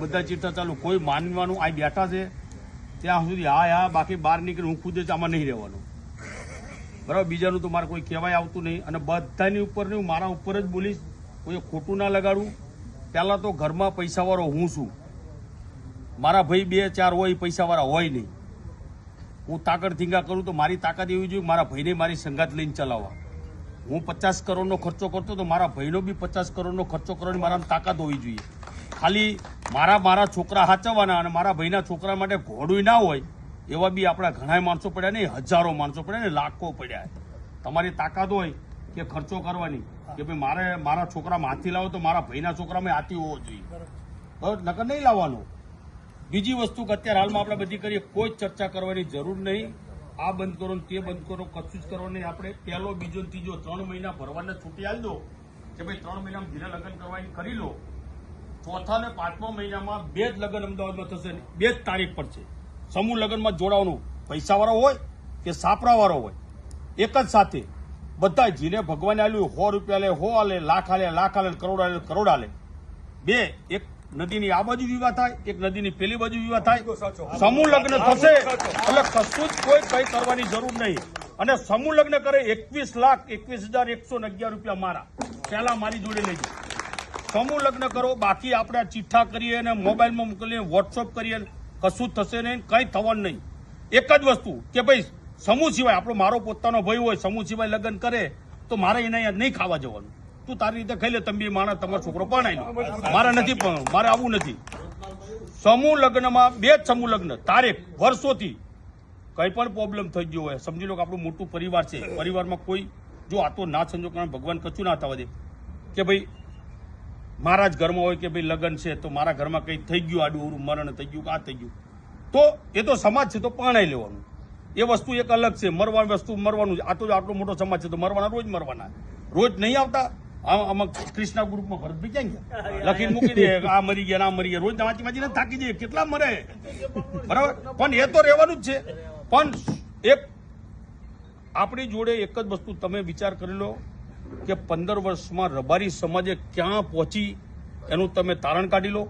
બધા ચિઠ્ઠા ચાલુ. કોઈ માનવાનું, આ બેઠા છે, ત્યાં સુધી હા હા બાકી બહાર નીકળી હું ખુદ જ આમાં નહીં રહેવાનું. બરાબર? બીજાનું તો મારે કોઈ કહેવાય આવતું નહીં. અને બધાની ઉપર નહીં મારા ઉપર જ બોલીશ. કોઈ ખોટું ના લગાડું. પહેલાં તો ઘરમાં પૈસાવાળો હું છું. મારા ભાઈ બે, ચાર હોય પૈસાવાળા હોય નહીં. હું તાકડ થીંગા કરું તો મારી તાકાત એવી જોઈએ મારા ભાઈને મારી સંગાત લઈને ચલાવવા. હું પચાસ કરોડનો ખર્ચો કરતો તો મારા ભાઈનો બી પચાસ કરોડનો ખર્ચો કરવાની મારા તાકાત હોવી જોઈએ. ખાલી મારા મારા છોકરા હાચવવાના અને મારા ભાઈના છોકરા માટે ઘોડું ના હોય એવા બી આપણા ઘણા માણસો પડ્યા નહીં હજારો માણસો પડ્યા ને લાખો પડ્યા તમારી તાકાત હોય કે ખર્ચો કરવાની કે ભાઈ મારે મારા છોકરામાં હાથી લાવો તો મારા ભાઈના છોકરામાં હાથી હોવો જોઈએ. બરાબર. નકર નહીં લાવવાનો. બીજી વસ્તુ કે અત્યારે હાલમાં આપણે બધી કરીએ કોઈ ચર્ચા કરવાની જરૂર નહીં. આ બંધ કરો ને તે બંધ કરો કશું જ કરો નહીં. આપણે પહેલો બીજો ત્રીજો ત્રણ મહિના ભરવાને છૂટી આલી દો. કે ભાઈ ત્રણ મહિનામાં ધીરે લગ્ન કરવાની કરી લો. ચોથા ને પાંચમા મહિનામાં બે જ લગ્ન અમદાવાદમાં થશે બે જ તારીખ પર છે. સમૂહ લગ્નમાં જોડાવાનું પૈસાવાળો હોય કે સાપરાવાળો હોય એક જ સાથે બધા જીને ભગવાને આલ્યું સો રૂપિયા લે હો આલે લાખ આલે લાખ આલે કરોડ આલે કરોડ આલે. બે એક નદીની આ બાજુ વિવાહ થાય એક નદીની પેલી બાજુ વિવાહ થાય. સમૂહ લગ્ન થશે એટલે કશું જ કોઈ કઈ કરવાની જરૂર નહીં. અને સમૂહ લગ્ન કરે એકવીસ લાખ એકવીસ હજાર એકસો અગિયાર રૂપિયા મારા. પહેલા મારી જોડે લેજો. સમૂહ લગ્ન કરો, બાકી આપણે ચિઠ્ઠા કરીએ અને મોબાઈલમાં મોકલીએ વોટ્સઅપ કરીએ, કશું થશે નહીં, કંઈ થવાનું નહીં. એક જ વસ્તુ કે ભાઈ, સમૂહ સિવાય, આપણો મારો પોતાનો ભાઈ હોય, સમૂહ સિવાય લગ્ન કરે, તો મારે એને અહીંયા નહીં ખાવા જવાનું. તું તારી રીતે ખાઈ લે, તમે માણસ, તમારો છોકરો પણ મારે નથી પણ, મારે આવવું નથી. સમૂહ લગ્નમાં, બે જ સમૂહ લગ્ન. તારીખ, વર્ષોથી કંઈ પણ પ્રોબ્લેમ થઈ ગયો હોય, સમજી લો કે આપણું મોટું પરિવાર છે. પરિવારમાં કોઈ, જો આ તો ના સંજોગ ભગવાન કચું ના થવા દે. કે ભાઈ મારા જ ઘરમાં હોય કે ભાઈ લગ્ન છે તો મારા ઘરમાં કંઈ થઈ ગયું આડું અવળું મરણ થઈ ગયું આ થઈ ગયું? તો એ તો સમાજ છે તો પાણાઈ લેવાનું. એ વસ્તુ એક અલગ છે મરવાની વસ્તુ મરવાનું આ તો આટલો મોટો સમાજ છે તો મરવાના રોજ મરવાના. રોજ નહીં આવતા? આમ કૃષ્ણા ગ્રુપમાં ભરતભાઈ ક્યાં ગયા? લખીને મૂકી દે આ મરી ગયા આ મરી ગયા. રોજ વાંચી વાંચીને થાકી જાય. કેટલા મરે? બરાબર? પણ એ તો રહેવાનું જ છે. પણ એક આપણી જોડે એક જ વસ્તુ તમે વિચાર કરી લો. કે પંદર વર્ષમાં રબારી સમાજે ક્યાં પહોંચી, એનું તમે તારણ કાઢી લો.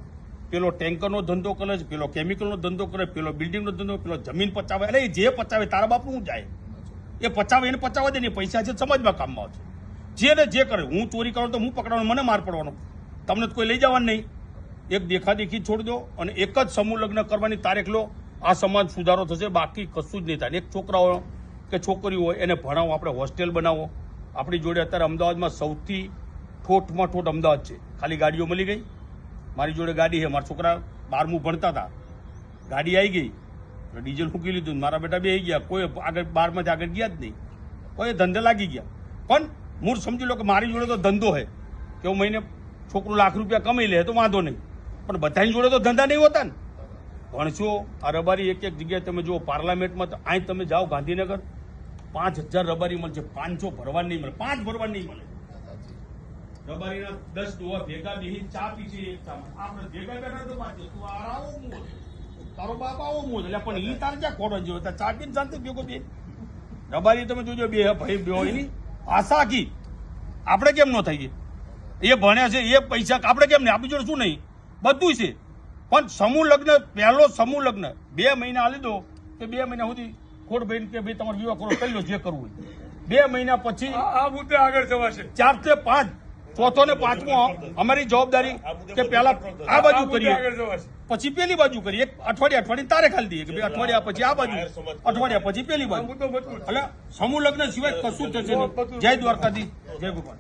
પેલો ટેન્કરનો ધંધો કરે છે, પેલો કેમિકલનો ધંધો કરે, પેલો બિલ્ડિંગનો ધંધો પેલો જમીન પચાવે. એટલે જે પચાવે, તારા બાપનું હું જાય. એ પચાવે, એને પચાવવા દે ને પૈસા છે સમાજમાં કામમાં આવશે. જેને જે કરે, હું ચોરી કરું તો હું પકડવાનું, મને માર પડવાનો. તમને કોઈ લઈ જવાનું નહીં. એક દેખાદેખી છોડી દો અને એક જ સમૂહ લગ્ન કરવાની તારીખ લો. આ સમાજ સુધારો થશે, બાકી કશું જ નહીં થાય. એક છોકરાઓ કે છોકરીઓ હોય, એને ભણાવો, આપણે હોસ્ટેલ બનાવો. આપણી જોડે અત્યારે અમદાવાદમાં સૌથી ઠોઠમાં ઠોઠ અમદાવાદ છે. ખાલી ગાડીઓ મળી ગઈ. મારી જોડે ગાડી છે. મારા છોકરા બારમું ભણતા હતા. ગાડી આવી ગઈ. ડીઝલ મૂકી લીધું મારા બેટા બે ગયા. કોઈ આગળ બારમાંથી આગળ ગયા જ નહીં. કોઈ ધંધે લાગી ગયા. પણ મૂળ સમજી લો કે મારી જોડે તો ધંધો છે. કે હું મહિને છોકરું લાખ રૂપિયા કમાઈ લે તો વાંધો નહીં. પણ બધાની જોડે તો ધંધા નહીં હોતા ને. ભણશો, આ રબારી એક એક જગ્યાએ તમે જુઓ, પાર્લામેન્ટમાં તો અહીં તમે જાઓ ગાંધીનગર. પાંચ હજાર રબારી મળશે પાંચસો ભરવા નહીં મળે, પાંચ ભરવા નહીં મળે. રબારીના દસ ડોવા ભેગા બેહી ચા પીશે આપણે ભેગા બેઠા તો પાંચ તું આ મોજ તારો બાપ આવો મોજ એટલે પણ ઈ તારે ક્યાં ખોડો જેવો ચા પીને શાંતિ ભેગો બે રબારી તમે જોજો બે ભાઈ, બે હોયની આશા કી? આપણે કેમ ન થઈએ એ ભણ્યા છે, એ પૈસા આપણે કેમ નહીં? આપણી જોડે શું નહીં? બધું છે. પણ સમૂહ લગ્ન, પહેલો સમૂહ લગ્ન, બે મહિના હાલી દો કે બે મહિના સુધી ખોડ બહેન કે ભાઈ તમારે વિવાહ કરો કરી લો જે કરવું હોય. બે મહિના પછી આ મુદ્દે આગળ જવાશે. ચારથી પાંચ ચોથો ને પાંચમો અમારી જવાબદારી કે પહેલા આ બાજુ કરીએ. પછી પેલી બાજુ કરીએ. એક અઠવાડિયા અઠવાડિયે તારે ખાલી દઈએ કે ભાઈ અઠવાડિયા પછી આ બાજુ. અઠવાડિયા પછી પેલી બાજુ. એટલે સમૂહ લગ્ન સિવાય કશું જ થશે નહીં. જય દ્વારકાધીશ. જય ગોપાલ